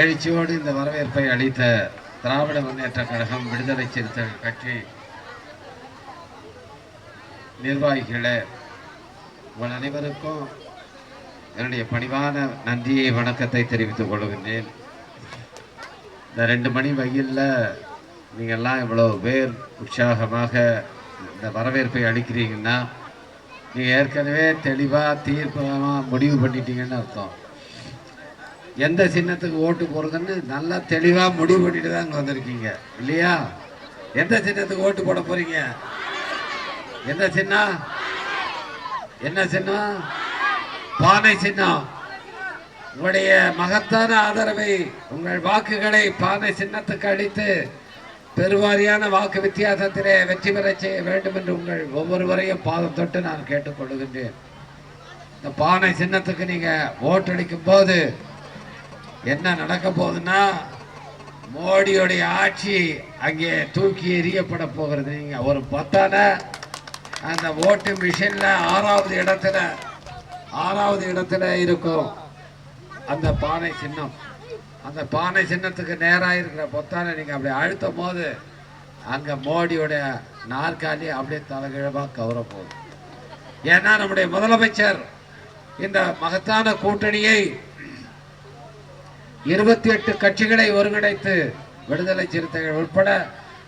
எழுச்சியோடு இந்த வரவேற்பை அளித்த திராவிட முன்னேற்ற கழகம் விடுதலை சிறுத்தைகள் கட்சி நிர்வாகிகளே உங்கள் அனைவருக்கும் என்னுடைய பணிவான நன்றியை வணக்கத்தை தெரிவித்துக் கொள்கின்றேன். இந்த ரெண்டு மணி வகையில் நீங்கள்லாம் இவ்வளோ பேர் உற்சாகமாக இந்த வரவேற்பை அளிக்கிறீங்கன்னா நீங்கள் ஏற்கனவே தெளிவாக தீர்ப்பமாக முடிவு பண்ணிட்டீங்கன்னு அர்த்தம். எந்த சின்னத்துக்கு ஓட்டு போடுறதுன்னு நல்லா தெளிவாக முடிவு பண்ணிட்டு தான் இங்கே வந்திருக்கீங்க. இல்லையா? எந்த சின்னத்துக்கு ஓட்டு போட போறீங்க? எந்த சின்னம் என்ன சின்னம் பானை சின்னம் உங்களுடைய மகத்தான ஆதரவை உங்கள் வாக்குகளை பானை சின்னத்துக்கு அளித்து பெருவாரியான வாக்கு வித்தியாசத்திலே வெற்றி பெற செய்ய வேண்டும் என்று உங்கள் ஒவ்வொருவரையும் பாதம் தொட்டு நான் கேட்டுக்கொள்கின்றேன். இந்த பானை சின்னத்துக்கு நீங்க ஓட்டளிக்கும் போது என்ன நடக்க போகுதுன்னா மோடியுடைய ஆட்சி அங்கே தூக்கி எறியப்பட போகிறது. நீங்கள் ஒரு பத்தான அந்த ஓட்டு மிஷினில் ஆறாவது இடத்துல ஆறாவது இடத்துல இருக்கும் அந்த பானை சின்னம். அந்த பானை சின்னத்துக்கு நேராக இருக்கிற பொத்தானை நீங்கள் அப்படி அழுத்தும் போது அங்கே மோடியோட நாற்காலி அப்படியே தலைகிழமாக கவர போகுது. ஏன்னா நம்முடைய முதலமைச்சர் இந்த மகத்தான கூட்டணியை இருபத்தி எட்டு கட்சிகளை ஒருங்கிணைத்து விடுதலை சிறுத்தைகள் உட்பட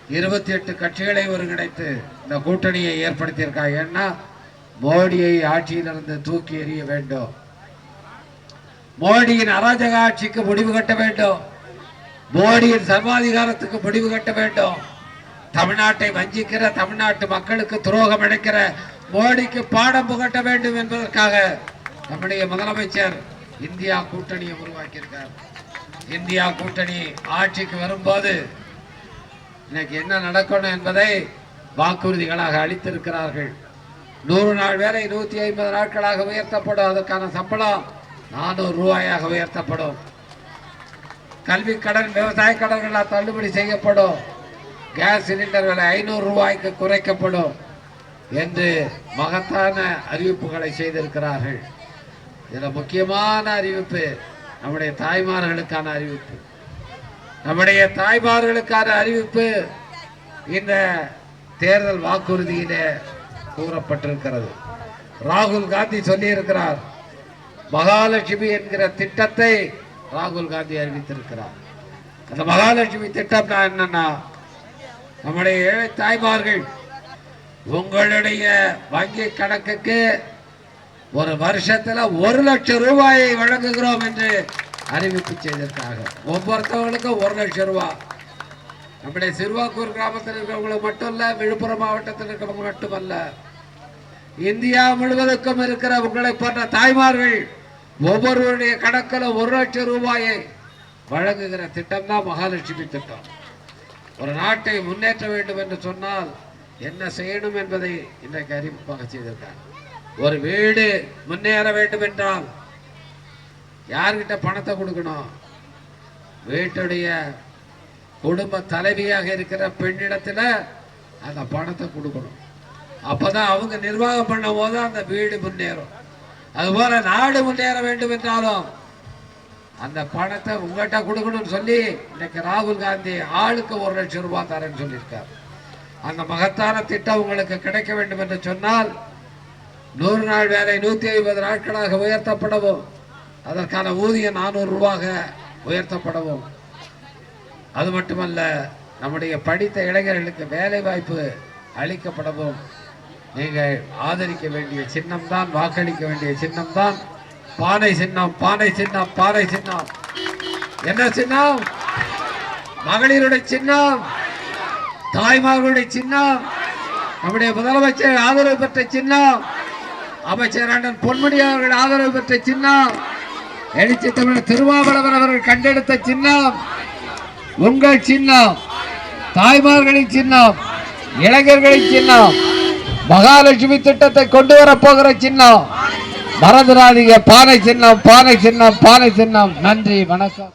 இருபத்தி எட்டு கட்சிகளை ஒருங்கிணைத்து இந்த கூட்டணியை ஏற்படுத்தியிருக்காங்க. ஏன்னா மோடியை ஆட்சியிலிருந்து தூக்கி எறிய வேண்டும். மோடியின் அராஜக ஆட்சிக்கு முடிவு கட்ட வேண்டும். மோடியின் சர்வாதிகாரத்துக்கு முடிவு கட்ட வேண்டும். தமிழ்நாட்டை வஞ்சிக்கிற தமிழ்நாட்டு மக்களுக்கு துரோகம் அடைக்கிற மோடிக்கு பாடம் புகட்ட வேண்டும் என்பதற்காக நம்முடைய முதலமைச்சர் இந்தியா கூட்டணியை உருவாக்கியிருக்கார். இந்தியா கூட்டணி ஆட்சிக்கு வரும்போது இன்னைக்கு என்ன நடக்கணும் என்பதை வாக்குறுதிகளாக அளித்திருக்கிறார்கள். நூறு நாள் வேலை நூத்தி ஐம்பது நாட்களாக உயர்த்தப்படும். அதற்கான சம்பளம் நானூறு ரூபாயாக உயர்த்தப்படும். கல்வி கடன் விவசாய கடன்களாக தள்ளுபடி செய்யப்படும். கேஸ் சிலிண்டர் விலை ஐநூறு ரூபாய்க்கு குறைக்கப்படும் என்று மகத்தான அறிவிப்புகளை செய்திருக்கிறார்கள். இதில் முக்கியமான அறிவிப்பு நம்முடைய தாய்மார்களுக்கான அறிவிப்பு. நம்முடைய தாய்மார்களுக்கான அறிவிப்பு இந்த தேர்தல் வாக்குறுதியிலே கூறப்பட்டிருக்கிறது. ராகுல் காந்தி சொல்லியிருக்கிறார் மகாலட்சுமி என்கிற திட்டத்தை ராகுல் காந்தி அறிவித்திருக்கிறார். அந்த மகாலட்சுமி திட்டம்னா என்னன்னா நம்முடைய ஏழை தாய்மார்கள் உங்களுடைய வங்கி கணக்குக்கு ஒரு வருஷத்துல ஒரு லட்சம் ரூபாயை வழங்குகிறோம் என்று அறிவிப்பு செய்திருக்காங்க ஒவ்வொருத்தவங்களுக்கும் ஒரு லட்சம் ரூபாய் நம்முடைய சிறுவாக்கூர் கிராமத்தில் இருக்கிறவங்களுக்கு மட்டும் இல்ல விழுப்புரம் மாவட்டத்தில் இருக்கிறவங்க மட்டுமல்ல. இந்தியா முழுவதுக்கும் இருக்கிற உங்களை போன்ற தாய்மார்கள் ஒவ்வொருவருடைய கணக்கில் ஒரு லட்சம் ரூபாயை வழங்குகிற திட்டம் தான் மகாலட்சுமி திட்டம். ஒரு நாட்டை முன்னேற்ற வேண்டும் என்று சொன்னால் என்ன செய்யணும் என்பதை இன்றைக்கு அறிவிப்பாக செய்திருக்காங்க ஒரு வீடு முன்னேற வேண்டும் என்றால் யார்கிட்ட பணத்தை கொடுக்கணும்? வீட்டுடைய குடும்ப தலைவியாக இருக்கிற பெண்ணிடத்துல அந்த பணத்தை கொடுக்கணும். அப்பதான் அவங்க நிர்வாகம் பண்ணும் போது அந்த வீடு முன்னேறும். அதுபோல நாடு முன்னேற வேண்டும் என்றாலும் அந்த பணத்தை உங்கள்கிட்ட கொடுக்கணும்னு சொல்லி இன்னைக்கு ராகுல் காந்தி ஆளுக்கு ஒரு லட்சம் ரூபாய் தரேன்னு சொல்லியிருக்கார். அந்த மகத்தான திட்டம் உங்களுக்கு கிடைக்க வேண்டும் என்று சொன்னால் நூறு நாள் வேலை நூற்றி ஐம்பது நாட்களாக உயர்த்தப்படவும். அதற்கான ஊதியம் நானூறு ரூபாக உயர்த்தப்படவும். அது மட்டுமல்ல நம்முடைய படித்த இளைஞர்களுக்கு வேலை வாய்ப்பு அளிக்கப்படவும். நீங்கள் ஆதரிக்க வேண்டிய சின்னம் தான் வாக்களிக்க வேண்டிய சின்னம் தான் பானை சின்னம் பானை சின்னம் பானை சின்னம். என்ன சின்னம்? மகளிருடைய சின்னம். தாய்மார்களுடைய சின்னம். நம்முடைய முதலமைச்சர் ஆதரவு பெற்ற சின்னம். அமைச்சர் அண்ணன் பொன்முடி அவர்கள் ஆதரவு பெற்ற சின்னம். எழுச்சி தமிழர் திருமாவளவன் அவர்கள் கண்டெடுத்த சின்னம். உங்கள் சின்னம் தாய்மார்களின் சின்னம் இளைஞர்களின் சின்னம் மகாலட்சுமி திட்டத்தை கொண்டு வர போகிற சின்னம். மறந்துடாதீங்க பானை சின்னம் பானை சின்னம் பானை சின்னம். நன்றி வணக்கம்.